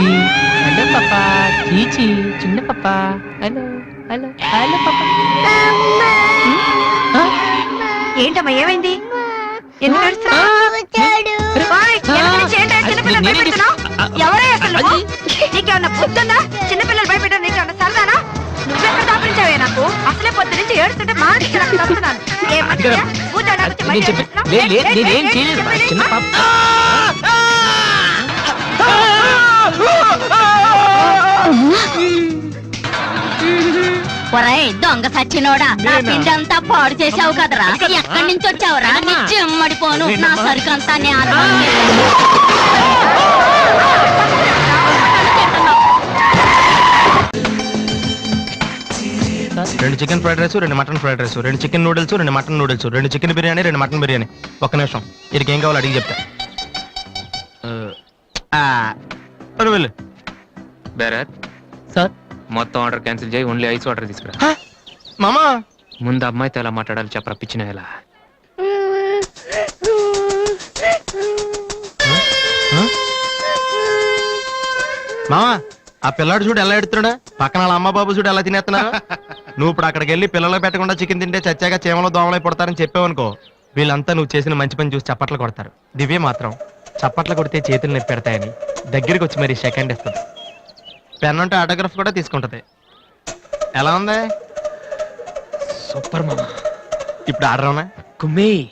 చీచి హలో పాప. చీచి చిన్న పాప. హలో హలో హలో పాప. ఏంటమ్మా ఏమైంది? ఎందుకు? ఎవరే అసలు? నీకేమన్నా చిన్నపిల్లలు నీకేమన్నా సరదానా? నువ్వెక్కడ దాపించావే నాకు? అసలే పొద్దు నుంచి ఏడుస్తుంటే మా ఒరేయ్ దొంగ సచ్చినోడా? నా నేనా? పిండి అంతా పాడు చేసావు కదరా ఎక్కడి నుంచి వచ్చావురా? నీ చెమ్మడిపోను నా. సరుకంతా నీ రెండు చికెన్ ఫ్రైడ్ రైస్ రెండు మటన్ ఫ్రైడ్ రైస్ రెండు చికెన్ నూడిల్స్ రెండు మటన్ నూడిల్స్ రెండు చికెన్ బిర్యానీ రెండు మటన్ బిర్యానీ. ఒక్క నిమిషం. వీరికి ఏం కావాలో అడిగి చెప్తా. వెళ్ళు. బేరత్ సార్? మొత్తం ఆర్డర్ క్యాన్సిల్ చేయి ఓన్లీ ఐస్ వాటర్ తీసుకురా? మామా? ముందు అమ్మాయితో ఎలా మాట్లాడాలి చెప్పరా పిచ్చిన ఎలా? మామా ఆ పిల్లాడు చూడు ఎలా ఎడుతున్నాడా? పక్కన వాళ్ళ అమ్మ బాబు చూడు ఎలా తినేస్తున్నా నువ్వు ఇప్పుడు అక్కడికి వెళ్ళి పిల్లలు పెట్టకుండా చికెన్ తింటే చచ్చాక చీమలో దోమలై పడతారని చెప్పావనుకో వీళ్ళంతా నువ్వు చేసిన మంచి పని చూసి చప్పట్లు కొడతారు. దివ్య మాత్రం చప్పట్లు కొడితే చేతులు నొప్పి పెడతాయని దగ్గరికి వచ్చి మరి సెకండ్ ఇస్తుంది. పెన్ ఉంటే ఆటోగ్రాఫ్ కూడా తీసుకుంటది. ఎలా ఉంది? సూపర్ మామా. ఇప్పుడు ఆర్డర్ అవునా కుమ్మే.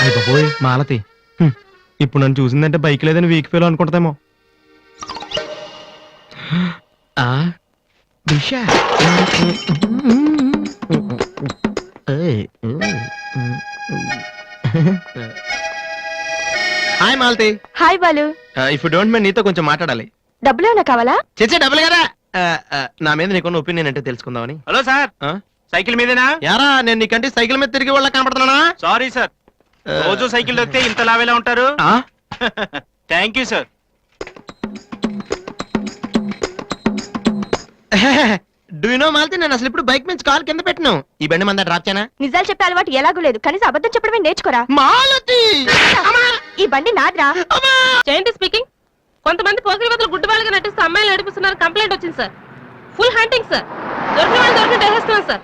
అయ్యి బాబోయ్ మాలతి. హ్మ్. ఇప్పుడు నన్ను చూసిందంటే బైక్ లేదని వీక్ ఫీల్ అనుకుంటదేమో. ఆ? Disha. Hi Malathi. Hi Balu. If don't mind నీతో కొంచెం మాట్లాడాలి. డబ్బులు ఏమైనా కావాలా? చచ్చే డబ్బులు కదా. నా మీద నీకున్న ఒపీనియన్ అంటే తెలుసుకుందామని. Hello sir? సైకిల్ మీదేనా? యారా నేను నీకంటే సైకిల్ మీద తిరిగి వాళ్ళ కనపడుతున్నానా? Sorry sir. రోజు సైకిల్ దొక్కితే ఇంత లావేలా ఉంటారు? ఆ? Thank you sir do you know Malathi నేను అసలు ఇప్పుడు బైక్ నుంచి కాల్ కింద పెట్టినావు ఈ బండి మంద డ్రాప్ చేయనా? నిజాలు చెప్పే అలవాటు ఎలాగూ లేదు. కనీసం అబద్ధం చెప్పడమే నేర్చుకోరా. మాలతి! ఈ బండి నాదిరా. జయంతి స్పీకింగ్. కొంతమంది పోకిరి వదలు గుడ్డి నటిస్తూ అమ్మాయిలు నడిపిస్తున్నారు కంప్లైంట్ వచ్చింది సార్. Full hunting sir. దొరికిన వాళ్ళు దొరికిన సార్?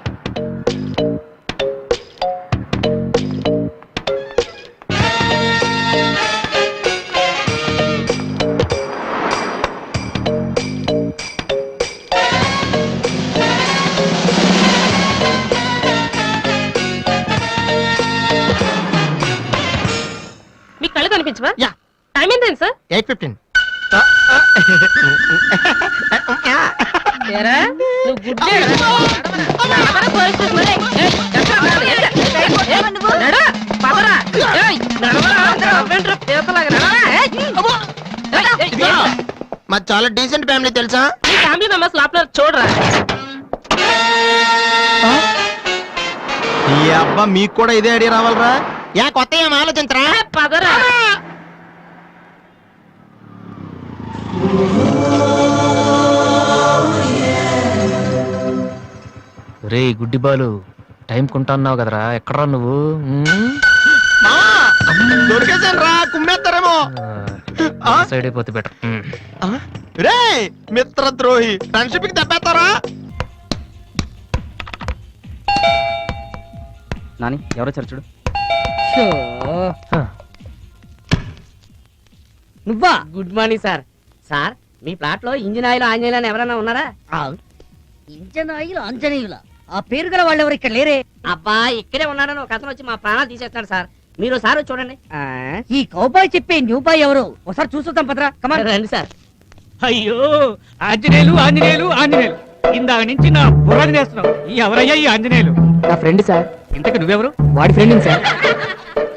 కనిపించవా యా. టైం ఏంటండి సార్ ఎయిట్ ఫిఫ్టీన్ నువ్వు గుడ్డే చాలా డీసెంట్ ఫ్యామిలీ తెలుసా? మీ ఫ్యామిలీ మెంబర్స్ లోపల చూడరా. ఈ అబ్బా మీకు కూడా ఇదే ఐడియా రావాలరా. యా కొత్త ఏం ఆలోచించరా? పదరా. రే గుడ్డి బాలు టైం కొంటున్నావు కదరా? ఎక్కడరా నువ్వు? దొరికేసాను రా కుమ్మేస్తారేమో. ఆ, సైడ్ అయిపోతే బెటర్. రే మిత్ర ద్రోహి ఫ్రెండ్షిప్కి దెబ్బేస్తారా? నాని ఎవరో చర్చుడు నువ్వా? Good morning sir. సార్ మీ ప్లాట్లో ఇంజిన్ ఆయిల్ ఆంజనేయులు అని ఎవరైనా ఉన్నారా? ఇంజన్ ఆయిల్ ఆంజనేయుల? ఆ పేరు గల వాళ్ళు ఎవరు ఇక్కడ లేరే? అబ్బా ఇక్కడే ఉన్నారని ఒక అతను వచ్చి మా ప్రాణాలు తీసేస్తాడు సార్. మీరు సార్ చూడండి. ఈ కౌబాయ్ చెప్పే న్యూ బాయ్ ఎవరు? ఒకసారి చూసుతాం పదరా కమాన్ రండి సార్. అయ్యో ఆంజనేయులు ఆంజనేయులు ఆంజనేయులు. ఇందాక నుంచి నా బుర్ర తినేస్తున్నావు ఈ ఎవరయ్యా ఈ ఆంజనేయులు? నా ఫ్రెండ్ సార్. ఇంతకు నువ్వెవరు? వాడి ఫ్రెండ్ సార్.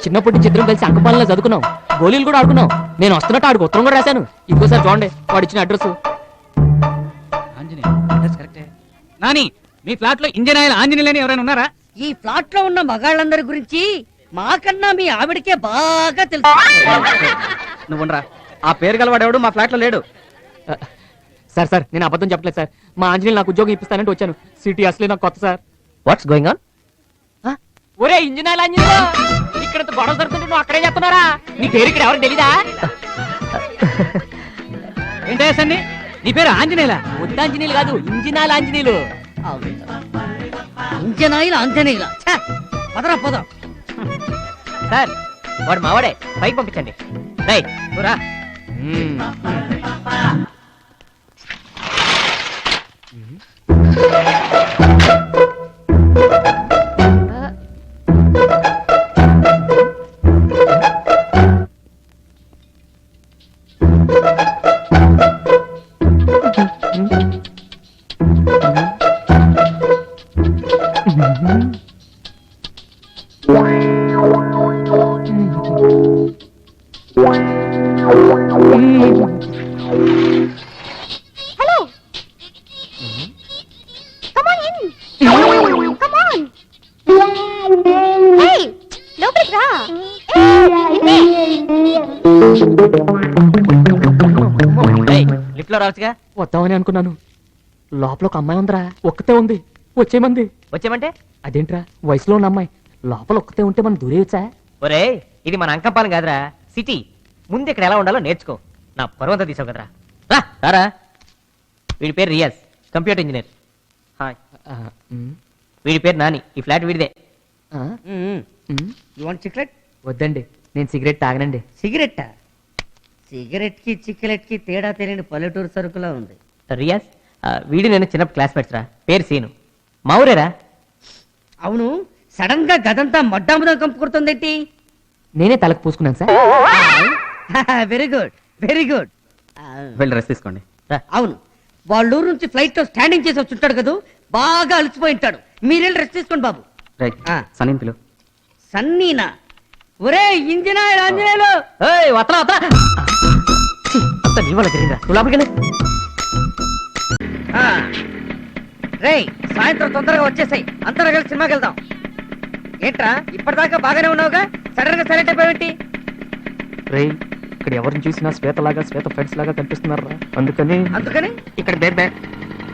చిన్నప్పటి నుంచి ఇద్దరం కలిసి అంకపాలలో చదువుకున్నాం. గోళీలు కూడా ఆడుకున్నాం. నేను వస్తున్నట్టు ఆడికి ఉత్తరం కూడా రాశాను. ఇదిగో సార్ చూడండి వాడు ఇచ్చిన అడ్రస్. ఆంజనేయులు అడ్రస్ కరెక్టే. నాని మీ ఫ్లాట్లో ఇంజన్ ఆయిల్ ఆంజనేయులు అని ఎవరైనా ఉన్నారా? ఈ ప్లాట్లో ఉన్న మగాళ్ళందరి గురించి మాకన్నా మీ ఆవిడకే బాగా తెలుసు. నువ్వు ఉండరా. ఆ పేరు గలవాడు ఎవడు? మా ఫ్లాట్లో లేడు సార్ సార్ నేను అబద్ధం చెప్పలేదు సార్. మా ఆంజనేయులు నాకు ఉద్యోగం ఇప్పిస్తానంటే వచ్చాను. సిటీ అసలే నాకు కొత్త సార్. వాట్స్ గోయింగ్ ఆన్ ఒరే ఇంజనీర్ ఆంజనేయులు! ఇక్కడ గొడవ జరుగుతుంటే నువ్వు అక్కడే చెప్తున్నారా నీ పేరు ఇక్కడ ఎవరు తెలీదా? ఏంటయ్యా సన్ని? నీ పేరు ఆంజనేయుల? ఉద్దాంజనీయులు కాదు ఇంజినాల ఆంజనేయులు. అంజనాయిల అంజనీయుల ఛే! పదరా పద సార్ వాడు మావాడే పైకి పంపించండి. రై. రా లిఫ్ట్లో రావచ్చుగా? వద్దామని అనుకున్నాను. లోపల ఒక అమ్మాయి ఉందిరా ఒక్కతే ఉంది. వచ్చేమంది వచ్చేమంటే అదేంట్రా వయసులో ఉన్న అమ్మాయి. లోపల ఒక్కతే ఉంటే మనం దూరేయచ్చా? ఒరే ఇది మన అంకంపాలెం కాదురా సిటీ. ముందు ఇక్కడ ఎలా ఉండాలో నేర్చుకో. నా పర్వంతా తీసావు కదరా. రా రారా. వీడి పేరు రియాజ్ కంప్యూటర్ ఇంజనీర్. హాయ్. వీడి పేరు నాని ఈ ఫ్లాట్ వీడిదే. యు వాంట్ సిగరెట్ వద్దండి నేను సిగరెట్ తాగనండి. సిగరెట్ సిగరెట్కి చిక్కెలెట్కి తేడా తెలియని పల్లెటూరు సరుకులా ఉంది. రియాజ్ ఆ, వీడు నేను చిన్నప్పుడు క్లాస్మేట్స్ రా. పేరు సీను. మా ఊరేరా అవును సడన్గా గదంతా మడ్డాముదా కంపుకుడుతుందేంటి నేనే తలకు పూసుకున్నాను sir. Very good very good వెళ్ళి రెస్ట్ తీసుకోండి. అవును వాళ్ళ ఊరు నుంచి ఫ్లైట్లో స్టాండింగ్ చేసి వచ్చి ఉంటాడు కదా? బాగా అలసిపోయి ఉంటాడు. మీరెళ్ళి రెస్ట్ తీసుకోండి బాబు. రైట్ ఆ. సనీన్ పిలు సన్నీనా? ఒరే ఇంజనీర్ ఆంజనేయులు! ఏయ్, వత్తలా, వత్తలా. అంతా నీ వల్ల జరిగిందా నువ్వు లోపలికి వెళ్ళు. రే సాయంత్రం తొందరగా వచ్చేసాయి. అందరూ కలిసి సినిమాకి వెళ్దాం. ఏంట్రా ఇప్పటిదాకా బాగానే ఉన్నావుగా? సడన్గా సైలెంట్ అయిపోయి రేయ్ ఇక్కడ ఎవరిని చూసినా శ్వేత లాగా శ్వేత ఫ్రెండ్స్ లాగా కనిపిస్తున్నారా అందుకని అందుకని? ఇక్కడ బే బే.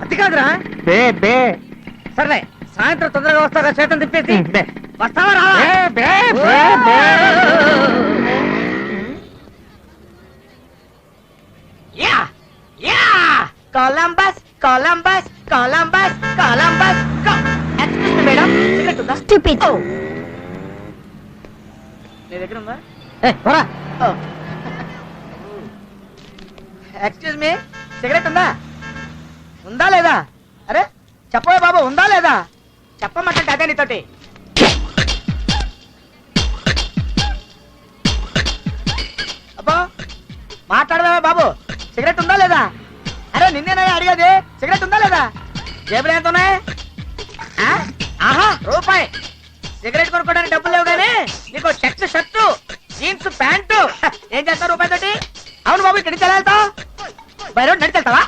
అది కాదురా. బే బే. సర్లే సాయంత్రం తొందరగా వస్తారా చేతం తిప్పేసి? బే. వస్తావా Columbus Columbus Columbus Columbus excuse me madam cigarette ఉందా Stupid. నీ దగ్గర ఉందా? ఏయ్, పోరా. ఎక్స్క్యూజ్ మీ సిగరెట్ ఉందా? ఉందా లేదా? అరే చెప్పవే బాబు ఉందా లేదా? చెప్పమంటే అదే నీతోటి. అబ్బా మాట్లాడవే బాబు సిగరెట్ ఉందా లేదా? నిన్నేనా అడిగేది? సిగరెట్ ఉందా లేదా? జేబులు ఎంత ఉన్నాయి? ఆహా రూపాయి. సిగరెట్ కొనుక్కోవడానికి డబ్బులు లేవు కానీ నీకు చెక్స్ షర్టు జీన్స్ ప్యాంటు. ఏం చేస్తావు రూపాయి తోటి? అవును బాబు ఇక్కడి నుంచి వెళ్తావు? బై రోడ్ నడిచెళ్తావా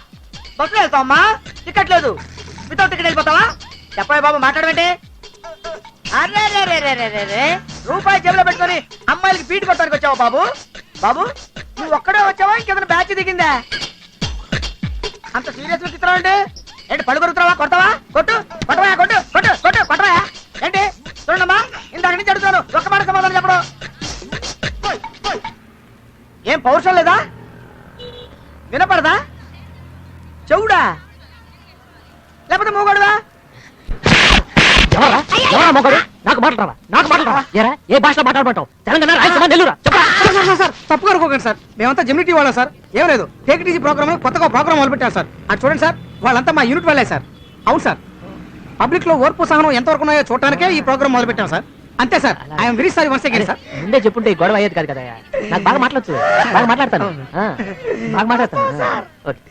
బస్సులో వెళ్తావు అమ్మా. టికెట్ లేదు. వితౌట్ టికెట్ వెళ్ళిపోతావా? చెప్పవే బాబు మాట్లాడమంటే. అరే రే రే రే రే రే రే. రూపాయి జేబులో పెట్టుకొని అమ్మాయిలకి బీట్ కొట్టడానికి వచ్చావా బాబు? బాబు నువ్వు ఒక్కడే వచ్చావా? ఇంకేదైనా బ్యాచ్ దిగిందా? అంత సీరియస్గా ఇస్తున్నావు ఏంటి పళ్ళు కొరుకుతావా కొడతావా? కొట్టు కొట్టవా? కొట్టు కొట్టు కొట్టు కొట్టవా? ఏంటి? చూడమ్మా ఇందాక నుంచి అడుగుతాను ఒక్క మాట సమాధానం చెప్పడం. ఏం పౌరుషం లేదా? వినపడదా? చెవుడా? లేకపోతే మూగోడువా? ఎవరా? ఎవరా మొగడు? నాకు మాట్లాడరా నాకు మాట్లాడరా ఎరా ఏ భాషలో మాట్లాడమంటావు? తెలంగాణ రాయలసీమ నెల్లూరా? చెప్పరా? సార్ తప్పు అనుకోకండి సార్. మేమంతా జమినిటీ వాళ్ళం సార్. ఏం లేదు. టేక్ ప్రోగ్రామ్ కొత్తగా ప్రోగ్రామ్ మొదలుపెట్టారు సార్. అది చూడండి సార్ వాళ్ళంతా మా యూనిట్ వాళ్ళే సార్. అవును సార్. పబ్లిక్లో ఓర్పు సహనం ఎంతవరకు ఉన్నాయో చూడటానికే ఈ ప్రోగ్రామ్ మొదలు పెట్టాం సార్. అంతే sir. I'm very sorry once again sir ముందే చెప్పుంటే ఈ గొడవ అయ్యేది కాదు కదా. నాకు బాగా మాట్లాడచ్చు. బాగా మాట్లాడతాను. ఆ, బాగా మాట్లాడతాను. ఓకే.